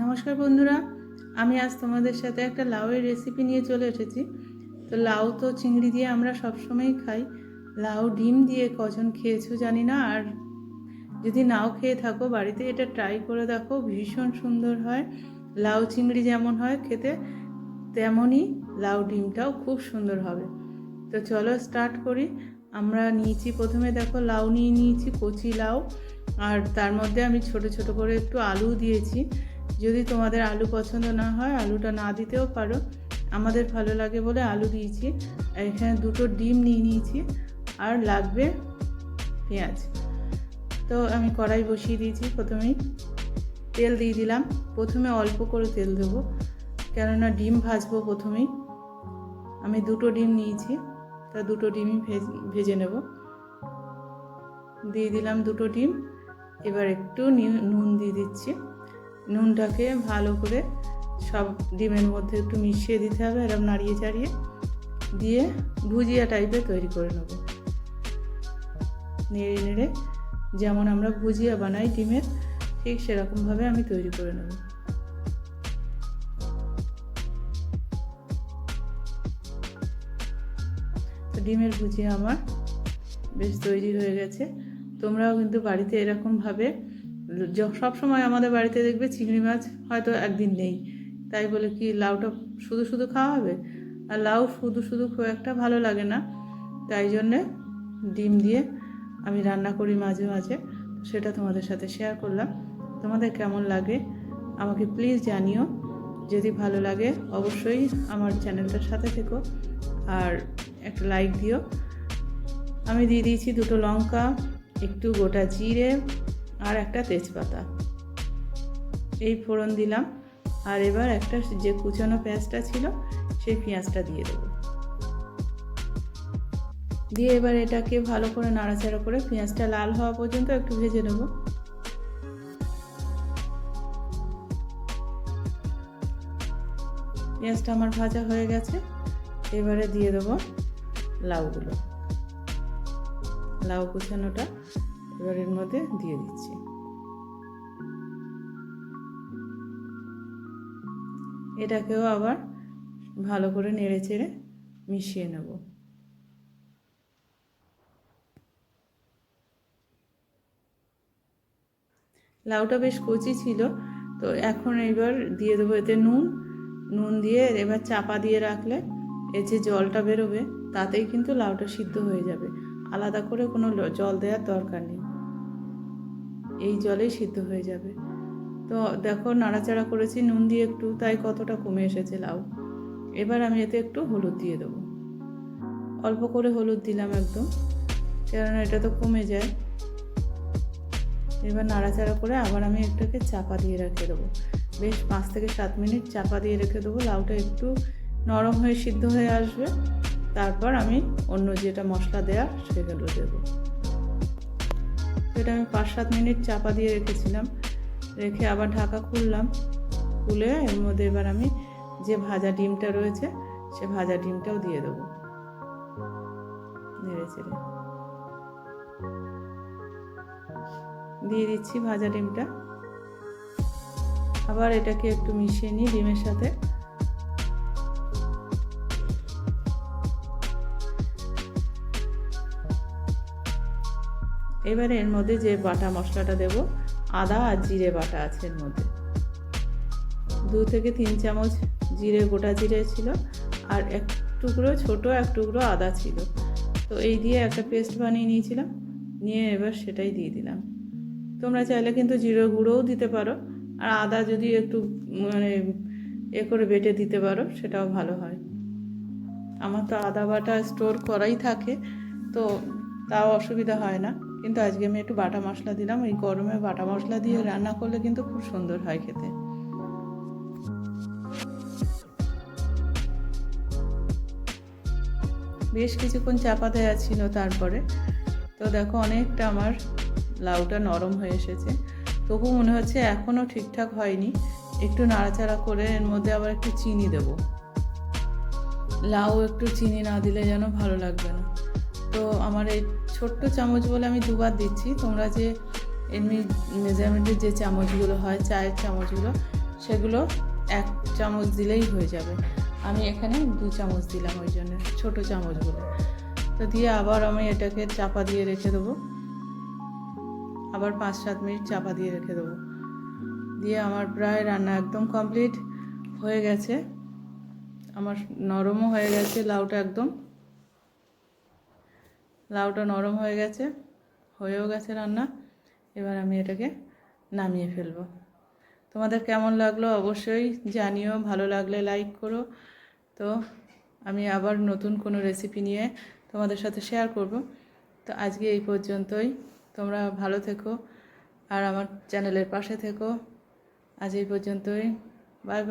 নমস্কার বন্ধুরা, আমি আজ তোমাদের সাথে একটা লাউয়ের রেসিপি নিয়ে চলে এসেছি। তো লাউ তো চিংড়ি দিয়ে আমরা সবসময়ই খাই। লাউ ডিম দিয়ে কজন খেয়েছো জানি না, আর যদি নাও খেয়ে থাকো বাড়িতে এটা ট্রাই করে দেখো, ভীষণ সুন্দর হয়। লাউ চিংড়ি যেমন হয় খেতে তেমনই লাউ ডিমটাও খুব সুন্দর হবে। তো চলো স্টার্ট করি। আমরা নিয়েছি প্রথমে দেখো, লাউ নিয়ে নিয়েছি কচি লাউ, আর তার মধ্যে আমি ছোট ছোট করে একটু আলু দিয়েছি। যদি তোমাদের আলু পছন্দ না হয়, আলুটা না দিতেও পারো। আমাদের ভালো লাগে বলে আলু দিয়েছি। এখানে দুটো ডিম নিয়ে নিয়েছি, আর লাগবে পেঁয়াজ। তো আমি কড়াই বসিয়ে দিয়েছি প্রথমেই। তেল দিয়ে দিলাম। প্রথমে অল্প করে তেল দেবো, কেননা ডিম ভাজবো প্রথমেই। আমি দুটো ডিম নিয়েছি, তা দুটো ডিমই ভেজে নেব। দিয়ে দিলাম দুটো ডিম। এবার একটু নুন দিয়ে দিচ্ছি। নুনটাকে ভালো করে সব ডিমের মধ্যে একটু মিশিয়ে দিতে হবে এরকম নাড়িয়ে চাড়িয়ে দিয়ে ভুজিয়া টাইপের তৈরি করে নেব। নেড়ে নেড়ে যেমন আমরা ভুজিয়া বানাই ডিমের, ঠিক সেরকমভাবে আমি তৈরি করে নেব। ডিমের ভুজিয়া আমার বেশ তৈরি হয়ে গেছে। তোমরাও কিন্তু বাড়িতে এরকমভাবে সব সময় আমাদের বাড়িতে দেখবে চিংড়ি মাছ হয়তো একদিন নেই। তাই বলে কি লাউটা শুধু শুধু খাওয়া হবে? আর লাউ শুধু শুধু খুব একটা ভালো লাগে না। তাই জন্যে ডিম দিয়ে আমি রান্না করি মাঝে মাঝে। সেটা তোমাদের সাথে শেয়ার করলাম। তোমাদের কেমন লাগে আমাকে প্লিজ জানিও। যদি ভালো লাগে অবশ্যই আমার চ্যানেলটার সাথে থেকো। আর একটা লাইক দিও। আমি দিয়ে দিয়েছি দুটো লঙ্কা, একটু গোটা জিরে আর একটা তেজপাতা। এই ফোড়ন দিলাম, আর এবার একটা যে কুচানো পেঁয়াজটা ছিল, সেই পেঁয়াজটা দিয়ে দেবো। দিয়ে এবার এটাকে ভালো করে নাড়াচাড়া করে পেঁয়াজটা লাল হওয়া পর্যন্ত একটু ভেজে নেব। পেঁয়াজটা আমার ভাজা হয়ে গেছে, এবারে দিয়ে দেবো লাউগুলো। লাউ কুচানোটা এবার এর মধ্যে দিয়ে দিচ্ছি। এটাকেও আবার ভালো করে নেড়ে চেড়ে মিশিয়ে নেব। লাউটা বেশ কচি ছিল, তো এখন এবার দিয়ে দেবো এতে নুন। নুন দিয়ে এবার চাপা দিয়ে রাখলে এর যে জলটা বেরোবে, তাতেই কিন্তু লাউটা সিদ্ধ হয়ে যাবে। আলাদা করে কোনো জল দেওয়ার দরকার নেই। এই জলেই সিদ্ধ হয়ে যাবে। তো দেখো নাড়াচাড়া করেছি, নুন দিয়ে একটু, তাই কতটা কমে এসেছে লাউ। এবার আমি এতে একটু হলুদ দিয়ে দেবো। অল্প করে হলুদ দিলাম একদম, কেননা এটা তো কমে যায়। এবার নাড়াচাড়া করে আবার আমি একটাকে চাপা দিয়ে রেখে দেবো। বেশ পাঁচ থেকে সাত মিনিট চাপা দিয়ে রেখে দেবো, লাউটা একটু নরম হয়ে সিদ্ধ হয়ে আসবে। তারপর আমি অন্য যেটা মশলা দেওয়া সেগুলো দেবো। এটা আমি পাঁচ সাত মিনিট চাপা দিয়ে রেখেছিলাম। রেখে আবার ঢাকা খুললাম। খুলে এর মধ্যে এবার আমি যে ভাজা ডিমটা রয়েছে, সে ভাজা ডিমটাও দিয়ে দেবো। নেড়ে চেড়ে। দিয়ে দিচ্ছি ভাজা ডিমটা। আবার এটাকে একটু মিশিয়ে নিই ডিমের সাথে। এবারে এর মধ্যে যে বাটা মশলাটা দেব আদা আর জিরে বাটা আছে এর মধ্যে। দু থেকে তিন চামচ জিরে, গোটা জিরে ছিল আর এক টুকরো, ছোট এক টুকরো আদা ছিল। তো এই দিয়ে একটা পেস্ট বানিয়ে নিয়েছিলাম, নিয়ে এবার সেটাই দিয়ে দিলাম। তোমরা চাইলে কিন্তু জিরে গুঁড়োও দিতে পারো আর আদা যদি একটু মানে এ করে বেটে দিতে পারো, সেটাও ভালো হয়। আমার তো আদা বাটা স্টোর করাই থাকে, তো তাও অসুবিধা হয় না। কিন্তু আজকে আমি একটু বাটা মশলা দিলাম। এই গরমে বাটা মশলা দিয়ে রান্না করলে কিন্তু খুব সুন্দর হয় খেতে। বেশ কিছুক্ষণ চাপা দেওয়া ছিল তারপরে। তো দেখো অনেকটা আমার লাউটা নরম হয়ে এসেছে। তবু মনে হচ্ছে এখনও ঠিকঠাক হয়নি। একটু নাড়াচাড়া করে এর মধ্যে আবার একটু চিনি দেব। লাউ একটু চিনি না দিলে যেন ভালো লাগবে না। আমার এই ছোট্ট চামচ বলে আমি দুবার দিচ্ছি। তোমরা যে এমনি মেজারমেন্টের যে চামচগুলো হয়, চায়ের চামচগুলো, সেগুলো এক চামচ দিলেই হয়ে যাবে। আমি এখানে দু চামচ দিলাম ওই জন্য, ছোটো চামচগুলো। তো দিয়ে আবার আমি এটাকে চাপা দিয়ে রেখে দেবো। আবার পাঁচ সাত মিনিট চাপা দিয়ে রেখে দেবো। দিয়ে আমার প্রায় রান্না একদম কমপ্লিট হয়ে গেছে। আমার নরমও হয়ে গেছে, লাউটা একদম লাউটা নরম হয়ে গেছে, হয়েও গেছে রান্না। এবার আমি এটাকে নামিয়ে ফেলব। তোমাদের কেমন লাগল অবশ্যই জানিও, ভালো লাগলে লাইক করো। তো আমি আবার নতুন কোনো রেসিপি নিয়ে তোমাদের সাথে শেয়ার করব। তো আজকে এই পর্যন্তই। তোমরা ভালো থেকো আর আমার চ্যানেলের পাশে থেকো। আজ এই পর্যন্তই। Bye bye.